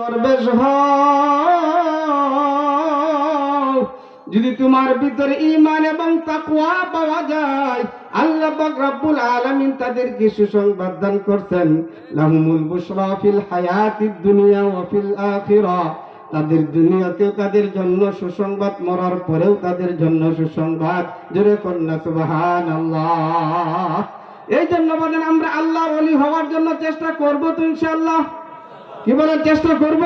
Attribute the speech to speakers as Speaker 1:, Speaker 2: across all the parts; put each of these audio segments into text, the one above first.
Speaker 1: দরবেশ যদি তোমার ভিতরে ঈমান এবং তাকওয়া পাওয়া যায়, আল্লাহ রব্বুল আলামিন তাদেরকে সুসংবাদ দান করছেন। লাহুমুল বুশরা ফিল হায়াতিদ দুনিয়া ওয়া ফিল আখিরা। তাদের দুনিয়াতেও তাদের জন্য সুসংবাদ, মরার পরেও তাদের জন্য সুসংবাদ। জোরে কন্যা সুবাহান আল্লাহ এই জন্য বলেন, আমরা আল্লাহ ওলি হওয়ার জন্য চেষ্টা করব তো ইনশাআল্লাহ। কি বলেন, চেষ্টা করব?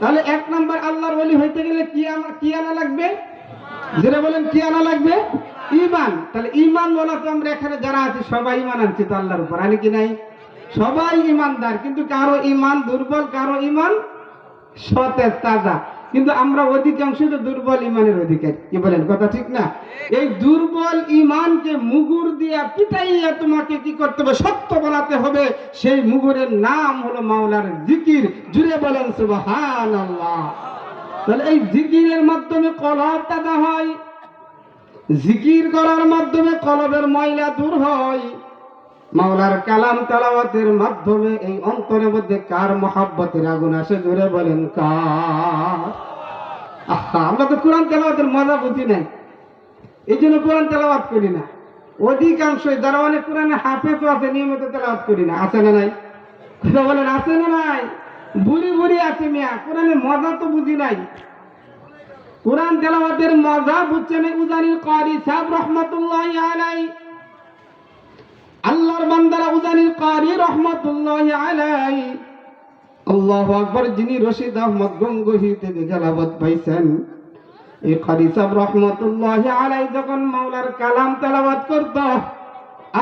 Speaker 1: তাহলে এক নম্বর আল্লাহর ওলি হইতে গেলে কি কি আনা লাগবে? যেটা বলেন, কি আনা লাগবে? ইমান তাহলে ইমান বলা তো আমরা এখানে যারা আছি, সবাই ইমান আনছি তো আল্লাহর উপর আনি কি নাই? সবাই ইমানদার কিন্তু কারও ইমান দুর্বল, কারও ইমান সতেজ, তাজা। কিন্তু আমরা অধিকাংশ তো দুর্বল ইমানের অধিকারী। কি বলেন, কথা ঠিক না? এই দুর্বল ইমানকে মুগুর দিয়া পিটাইয়া তোমাকে কি করতে হবে? সত্য বলাতে হবে। সেই মুগুরের নাম হলো মাওলার জিকির। জুড়ে বলেন সুবহান আল্লাহ তাহলে এই জিকিরের মাধ্যমে কলব তাজা হয়। জিকির করার মাধ্যমে কলবের ময়লা দূর হয়। মাওলার কালাম তালাওয়াতের মাধ্যমে এই অন্তরের মধ্যে কার মহাব্বতের আগুন আসে জোরে বলেন কার? আহা, আমরা তো কোরআন তেলাওয়াতের মজা বুঝি নাই। এই জন্য কোরআন তেলাওয়াত করি না। অধিকাংশ যারা অনেক কোরআনে হাফেজও আছে নিয়মিত তেলাওয়াত করি না। আছে না নাই? কথা বলেন আছে না নাই? বুড়ি বুড়ি আছে মিয়া কোরআনের মজা তো বুঝি নাই। কোরআন তেলাওয়াতের মজা বুঝছেন উজানির কারি সাহেব রহমতুল্লাহ আলাই আল্লাহর বান্দারা উজানির কারি রহমতুল্লাহ আলাই আল্লাহ আকবর, যিনি রশিদ আহমদ গঙ্গোহি থেকে খেলাবত পাইছেন। এই কারি সাহেব রহমতুল্লাহ আলাই যখন মাওলার কালাম তেলাওয়াত করত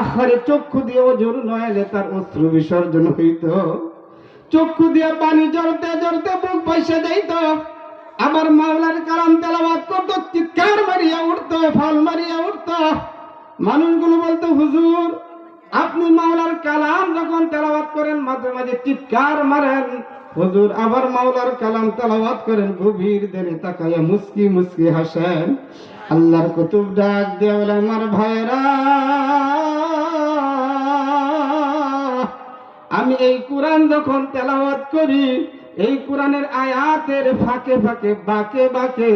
Speaker 1: আখারে চক্ষু দিয়ে ওজোর নয়ালে তার অশ্রু বিসর্জন হইত। চক্ষু দিয়ে পানি জলতে জলতে বুক পয়সা যাইত। আবার মাওলার কালাম তেলাওয়াত করতো, চিৎকার মারিয়া উঠতো, ফল মারিয়া উঠতো। মানুষগুলো বলতো, হুজুর আপনি মাওলার কালাম যখন তেলাওয়াত করেন, মাঝে মাঝে চিৎকার মারেন, হুজুর আবার মাওলার কালাম তেলাওয়াত করেন, গভীর দেনে তাকাইয়া মুস্কি মুস্কি হাসেন। আল্লাহর কুতুব ডাক দিয়ে বলে, আমার ভাইরা আমি এই কোরআন যখন তেলাওয়াত করি, এই কোরআনের আয়াতের ফাঁকে ফাঁকে, বাকে বাকে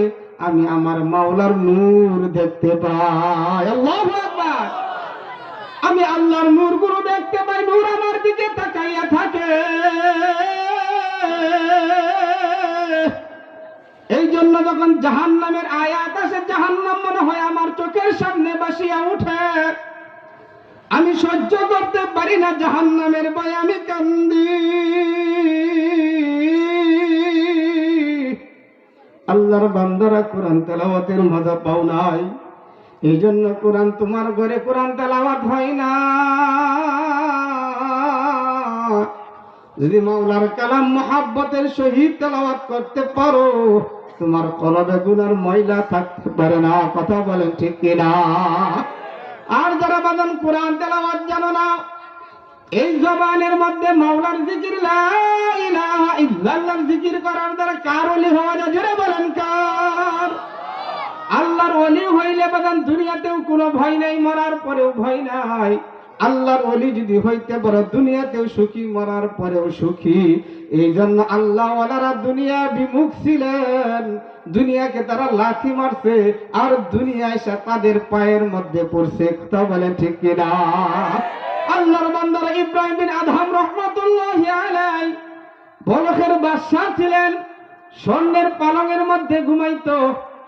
Speaker 1: আমি আমার মাওলার নূর দেখতে পাই। আল্লাহু আমি আল্লাহর নূরগুলো দেখতে পাই, নূর আমার দিকে তাকাইয়া থাকে। এই জন্য যখন জাহান নামের আয়াত আসে জাহান নাম মনে হয় আমার চোখের সামনে বাসিয়া উঠে আমি সহ্য করতে পারি না জাহান নামের ভয় আমি কান্দি। আল্লাহর বান্দারা কোরআন তেলাওয়াতের মজা পাও নাই। এই জন্য কোরআন তোমার ঘরে কোরআন তেলাওয়াত হয় না। যদি মাওলার কালাম মহাব্বতের সহিত তেলাওয়াত করতে পারো, তোমার কলবে গুনার ময়লা থাকতে পারে না, কথা বলেন ঠিক কিনা? আর যারা বাদন কোরআন তেলাওয়াত জানো না, এই জবানের মধ্যে মাওলার জিকির লা ইলাহা ইল্লাল্লাহর জিকির করার দ্বারা কার ওলি হওয়া যায় হইলে বাদান দুনিয়াতেও কোনো ভয় নাই, মরার পরেও ভয় নাই। আল্লাহর অলি যদি হইতে পারো, দুনিয়াতেও সুখী, মরার পরেও সুখী। এই জন্য আল্লাহ ওয়ালারা দুনিয়া বিমুখ ছিলেন। দুনিয়াকে তারা লাথি মারছে, আর দুনিয়া এসে তাদের পায়ের মধ্যে পড়ছে। কথা বলেন ঠিক কিনা? আল্লাহর বান্দারা ইব্রাহিম বিন আদহাম রহমাতুল্লাহ আলাই বলখের বাদশাহ ছিলেন। স্বর্ণের পালঙের মধ্যে ঘুমাইতো।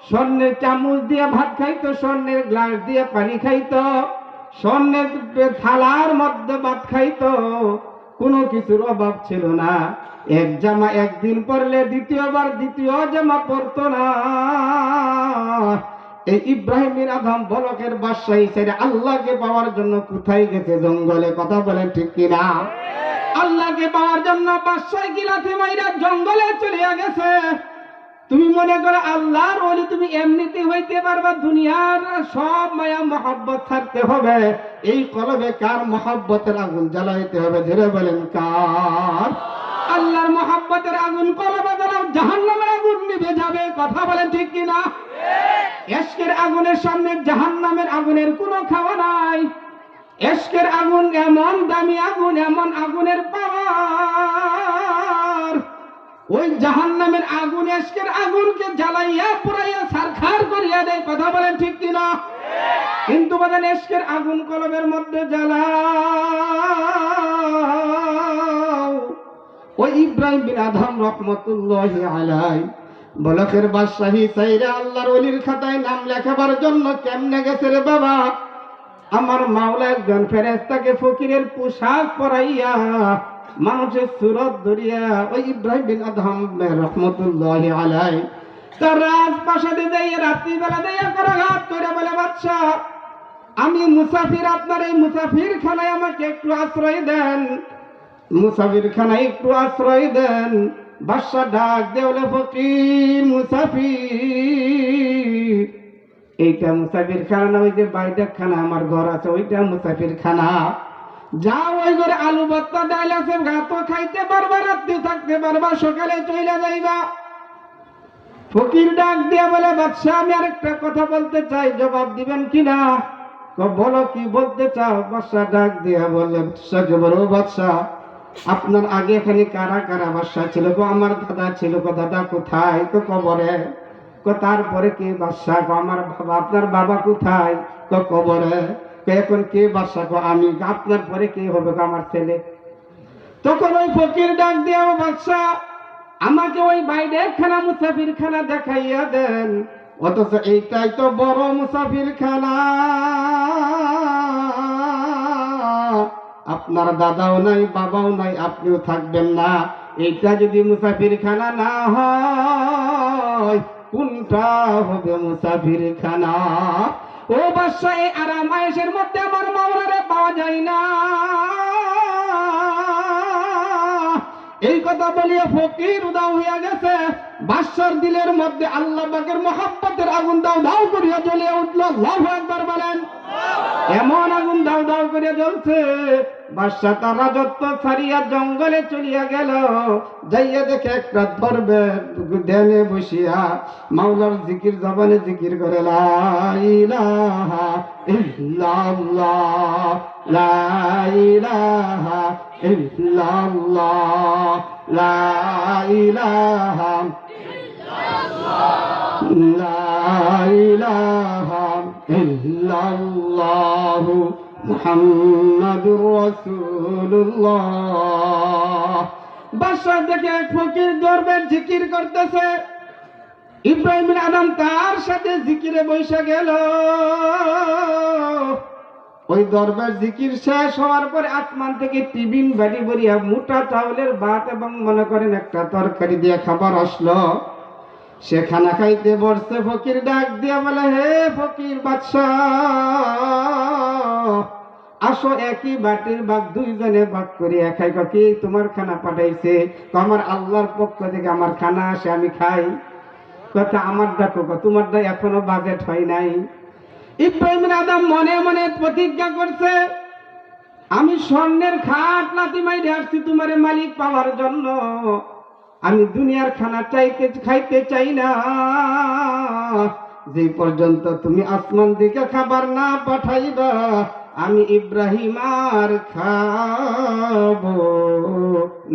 Speaker 1: স্বর্ণের চামচ দিয়ে ভাত খাইতো, স্বর্ণের গ্লাস দিয়ে পানি খাইতো, স্বর্ণের থালার মধ্যে ভাত খাইতো। কোনো কিছুর অভাব ছিল না। এক জামা একদিন পরলে দ্বিতীয়বার দ্বিতীয় জামা পরতো না। এই ইব্রাহিম বিন আদম বলকের বাদশাহী ছেড়ে আল্লাহকে পাওয়ার জন্য কোথায় গেছে জঙ্গলে? কথা বলেন ঠিক কিনা? আল্লাহকে পাওয়ার জন্য বাদশাহ গিলাতে মাইরা জঙ্গলে চলে গেছে। তুমি মনে করো আল্লাহর ওলি তুমি এমনিতে হইতে পারবা, দুনিয়ার সব মায়া, মহব্বত ছাড়তে হবে। এই কলবে কার মহব্বতের আগুন জ্বালাইতে হবে? ধীরে বলেন, কার? আল্লাহর মহব্বতের আগুন কলবে জ্বালাও, জাহান্নামের আগুন নিভে যাবে। কথা বলেন ঠিক কিনা এশকের আগুনের সামনে জাহান্নামের আগুনের কোনো খাওয়া নাই। এশকের আগুন এমন দামি আগুন, এমন আগুনের পাওয়ার ওই জাহান নামের আগুন এসকের আগুনকে জ্বালাইয়া পুরাইয়া সারখার করিয়া দেয়। কথা বলেন ঠিক কিনা? কিন্তু বলেন এসকের আগুন কলমের মধ্যে জ্বালাও। ওই ইব্রাহিম বিন আদম রহমতুল্লাহ আলাই বলকের বাদশাহী সাইরা আল্লাহর অলির খাতায় নাম লেখাবার জন্য কেমনে গেছে রে বাবা? আমার মাওলা একজন ফেরেস্তাকে ফকিরের পোশাক পরাইয়া মানুষের সুরত ধরিয়া ওই ইব্রাহিম বিন আদম রহমতুল্লাহ আলাই তার রাজপ্রাসাদে যাইয়া রাত্রিবেলা যাইয়া করাঘাত করে বলে বাচ্চা আমি মুসাফির, আপনার এই মুসাফির খানায় আমাকে একটু আশ্রয় দেন। মুসাফির খানায় একটু আশ্রয় দেন। বাদশা ডাক দেওলে ফকির মুসাফির, এইটা মুসাফির খানা না, ওই যে বাইরের খানা আমার ঘর আছে, ওইটা মুসাফির খানা যাও ওই ঘরে আলু ভর্তা, ডাল আছে, ভাত খাইতে পারবা, রাত্রি থাকতে পারবা, সকালে চলে যাইবা। ফকির ডাক দিয়া বলে বাদশাহ আমি আরেকটা কথা বলতে চাই, জবাব দিবেন কিনা? বলো, কি বলতে চাও? বাদশাহ ডাক দিয়া বললে বাদশাহকে বলো বাদশাহ আপনার আগে এখানে কারা কারা বাদশাহ ছিল? গো আমার দাদা ছিল গো দাদা কোথায়? তো কবরে। তারপরে কে বাদশাহ আমার বাবা, আপনার বাবা কোথায়? তো কবরে। এখন কে বাদশাহ গো? আমি আপনার পরে কে হবে গো আমার ছেলে? তখন ওই ফকির ডাক দিয়া, ও বাদশাহ আমাকে ওই বাইরে খানা মুসাফির খানা দেখাইয়া দেন। অথচ এইটাই তো বড় মুসাফির খানা আপনার দাদাও নাই, বাবাও নাই, আপনিও থাকবেন না। এইটা যদি মুসাফির খানা না হয়, কোনটা হবে মুসাফির খানা ও বাসায় এই আরাম আয়েসের মধ্যে আমার মাওলারে পাওয়া যায় না। এই কথা বলিয়া ফকির উদাও হইয়া গেছে। বাদশার দিলের মধ্যে আল্লাহ বাগের মহাব্বতের আগুন দাও দাও করিয়া জ্বলিয়া উঠল। লাভ একবার বলেন এমন আগুন পুড়ে জ্বলছে বাদশাহ তার রাজত্ব ছাড়িয়া জঙ্গলে চলিয়া গেল। যাইয়া দেখে একটা ধরবে ধ্যানে বসিয়া মাওলার জিকির জবানে জিকির করে লাইলাহা ইল্লাল্লাহ লাইলাহা ইল্লাল্লাহ লাইলাহা ইল্লাল্লাহ। মোহাম্মদ রসুল্লাহ বাদশাহ দেখে এক ফকির দরবেন জিকির করতেছে। ইব্রাহিম আদম তার সাথে জিকিরে বৈশা গেল। ওই দরবার জিকির শেষ হওয়ার পর আসমান থেকে টিবিন বাড়ি বড়িয়া মোটা চাউলের ভাত এবং মনে করেন একটা তরকারি দিয়ে খাবার আসলো। সে খানা খাইতে বসছে, ফকির ডাক দিয়ে বলে, হে ফকির বাদশাহ! আসো একই বাটির ভাগ দুইজনে ভাগ করি একাই কি তোমার খানা পাঠাইছে? তো আমার আল্লাহর পক্ষ থেকে আমার খানা আসে, আমি খাই। কথা আমার ডাকো তোমারটা এখনও বাজেট হয় নাই। ইব্রাহিম আদম মনে মনে প্রতিজ্ঞা করছে, আমি স্বর্ণের খাট লাতি মাইরে আসছি তোমার মালিক পাওয়ার জন্য। আমি দুনিয়ার খানা চাইতে, খাইতে চাই না। যে পর্যন্ত তুমি আসমান দিকে খাবার না পাঠাইবা আমি ইব্রাহিম আর খাব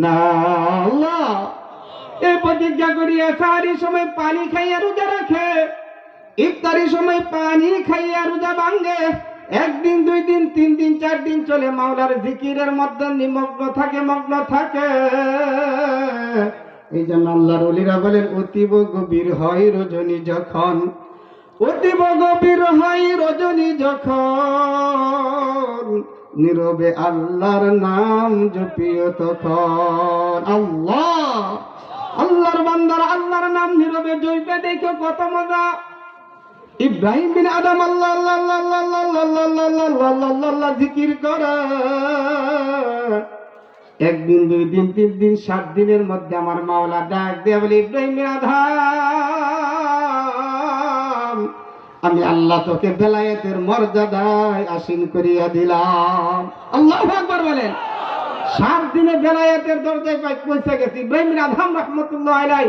Speaker 1: না। এই প্রতিজ্ঞা করিয়া সারি সময় পানি খাইয়া রোজা রাখে, ইফতারি সময় পানি খাইয়া রোজা ভাঙ্গে একদিন, দুই দিন, তিন দিন, চার দিন চলে মাওলার জিকিরের মধ্যে নিমগ্ন থাকে, মগ্ন থাকে। এই জন্য আল্লাহর অলিরা বলেন, অতীব গভীর হয় রজনী যখন অতীব গভীর হয় রজনী যখন নীরবে আল্লাহর নাম জপিও তখন আল্লাহ আল্লাহর বান্দার আল্লাহর নাম নীরবে জইবে দেখো কত মজা ইব্রাহিম বিন আদম আল্লাহ আল্লাহ আল্লাহ আল্লাহ আল্লাহ আল্লাহ আল্লাহ আল্লাহ জিকির করে একদিন দুই দিন তিন দিন সাত দিনের মধ্যে আমার মাওলা ডাক দিয়ে বলে ইব্রাহিম বিন আমি আল্লাহ তোকে বেলায়েতের মর্যাদায় আসীন করিয়া দিলাম। আল্লাহ আকবার বলেন। সাত দিনে বেলায়েতের দরজায় পৌঁছে গেছি। ইব্রাহিম আদম রহমতুল্লাহ আলাই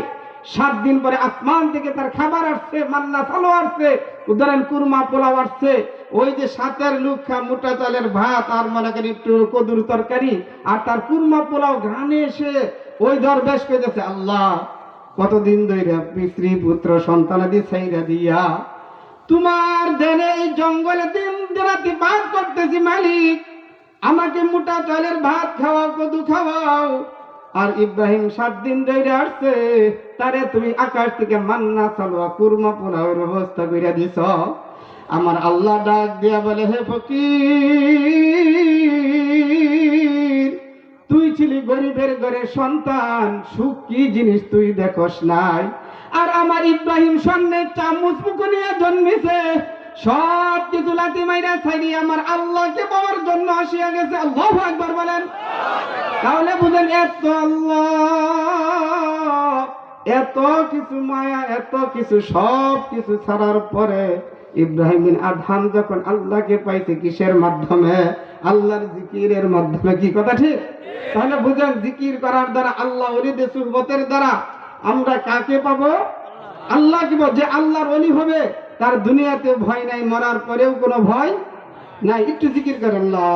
Speaker 1: সাত দিন পরে আসমান থেকে তার খাবার আসছে, মান্না চালো আসছে, ধরেন কুরমা, পোলাও আসছে। ওই যে সাতের লুক্ষা মোটা চালের ভাত আর মনে করি একটু কদুর তরকারি আর তার কুরমা, পোলাও ঘানে এসে ওই দরবেশ পেয়েছে। আল্লাহ, কতদিন ধরে স্ত্রী, পুত্র সন্তানাদি ছাইরা দিয়া তোমার দেনে জঙ্গলে দিন রাতে বাদ করতেছি মালিক। আমাকে মোটা চালের ভাত খাওয়াও, কদু খাওয়াও। আর ইব্রাহিম সাত দিন ধরে আসছে, তারে তুমি আকাশ থেকে মান্না চালুয়া কুরমা, পোলাওয়ের ব্যবস্থা করে দিছ। আমার আল্লাহ ডাক দিয়া বলে, হে ফকির, তুই ছিলি গরিবের ঘরে সন্তান, সুখ কি জিনিস তুই দেখস নাই? আর আমার ইব্রাহিম স্বর্ণের চামচ নিয়ে জন্মেছে। সব কিছু লাতি মাইরা ছাইরি আমার আল্লাহকে পাওয়ার জন্য আসিয়া গেছে। আল্লাহ একবার বলেন। তাহলে বুঝেন, এত আল্লাহ, এত কিছু মায়া, এত কিছু, সব কিছু ছাড়ার পরে ইব্রাহিম আদহাম যখন আল্লাহকে পাইছে কিসের মাধ্যমে? আল্লাহর জিকিরের মাধ্যমে। কি কথা ঠিক? তাহলে বুঝেন, জিকির করার দ্বারা, আল্লাহ অলিদের সুরবতের দ্বারা আমরা কাকে পাব? আল্লাহ কি বল যে আল্লাহর অলি হবে, তার দুনিয়াতে ভয় নাই, মরার পরেও কোনো ভয় নাই। একটু জিকির করেন, লা